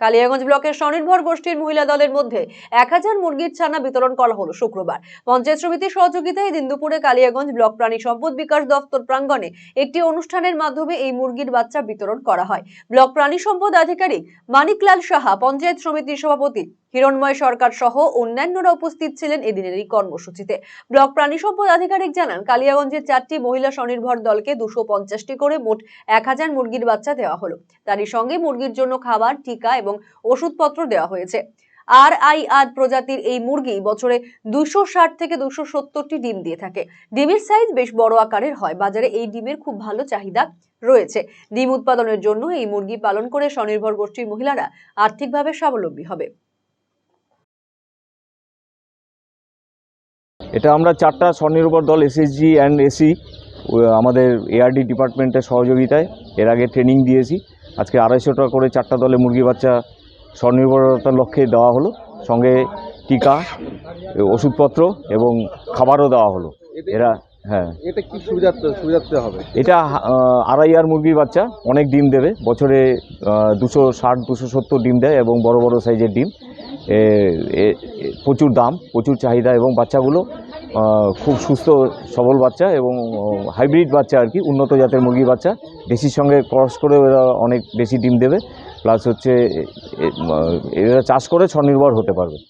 কালিয়াগঞ্জ ব্লকের স্বনির্ভর গোষ্ঠীর মহিলা দলের মধ্যে এক হাজার মুরগির ছানা বিতরণ করা হলো শুক্রবার। পঞ্চায়েত সমিতির সহযোগিতায় দিন দুপুরে কালিয়াগঞ্জ ব্লক প্রাণী সম্পদ বিকাশ দপ্তর প্রাঙ্গণে একটি অনুষ্ঠানের মাধ্যমে এই মুরগির বাচ্চা বিতরণ করা হয়। ব্লক প্রাণী সম্পদ আধিকারিক মানিকলাল সাহা, পঞ্চায়েত সমিতির সভাপতি হিরণময় সরকার সহ অন্যান্যরা উপস্থিত ছিলেন এদিনের এই কর্মসূচিতে। ব্লক প্রাণী সম্পদ আধিকারিক জানান, কালিয়াগঞ্জের চারটি মহিলা স্বনির্ভর দলকে দুশো পঞ্চাশটি করে মোট এক হাজার মুরগির বাচ্চা দেওয়া হলো। তারই সঙ্গে মুরগির জন্য খাবার, টিকা এবং ওষুধপত্র দেওয়া হয়েছে। আর আই আর প্রজাতির এই মুরগি বছরে দুশো ষাট থেকে দুশো সত্তরটি ডিম দিয়ে থাকে। ডিমের সাইজ বেশ বড় আকারের হয়। বাজারে এই ডিমের খুব ভালো চাহিদা রয়েছে। ডিম উৎপাদনের জন্য এই মুরগি পালন করে স্বনির্ভর গোষ্ঠীর মহিলারা আর্থিকভাবে স্বাবলম্বী হবে। এটা আমরা চারটা স্বনির্ভর দল এসএসজি অ্যান্ড এসি আমাদের এআরডি ডিপার্টমেন্টের সহযোগিতায় এর আগে ট্রেনিং দিয়েছি। আজকে আড়াইশো টাকা করে চারটা দলে মুরগি বাচ্চা স্বনির্ভরতার লক্ষ্যে দেওয়া হলো। সঙ্গে টিকা ওষুধপত্র এবং খাবারও দেওয়া হলো। এরা হ্যাঁ। এটা কি সুবিধার্থে সুবিধার্থে হবে? এটা আড়াই আর মুরগির বাচ্চা অনেক ডিম দেবে। বছরে দুশো ষাট দুশো সত্তর ডিম দেয় এবং বড় বড় সাইজের ডিম। প্রচুর দাম, প্রচুর চাহিদা এবং বাচ্চাগুলো খুব সুস্থ, সবল বাচ্চা এবং হাইব্রিড বাচ্চা আর কি, উন্নত জাতের মুরগির বাচ্চা। দেশির সঙ্গে ক্রস করে ওরা অনেক বেশি ডিম দেবে। প্লাস হচ্ছে এরা চাষ করে স্বনির্ভর হতে পারবে।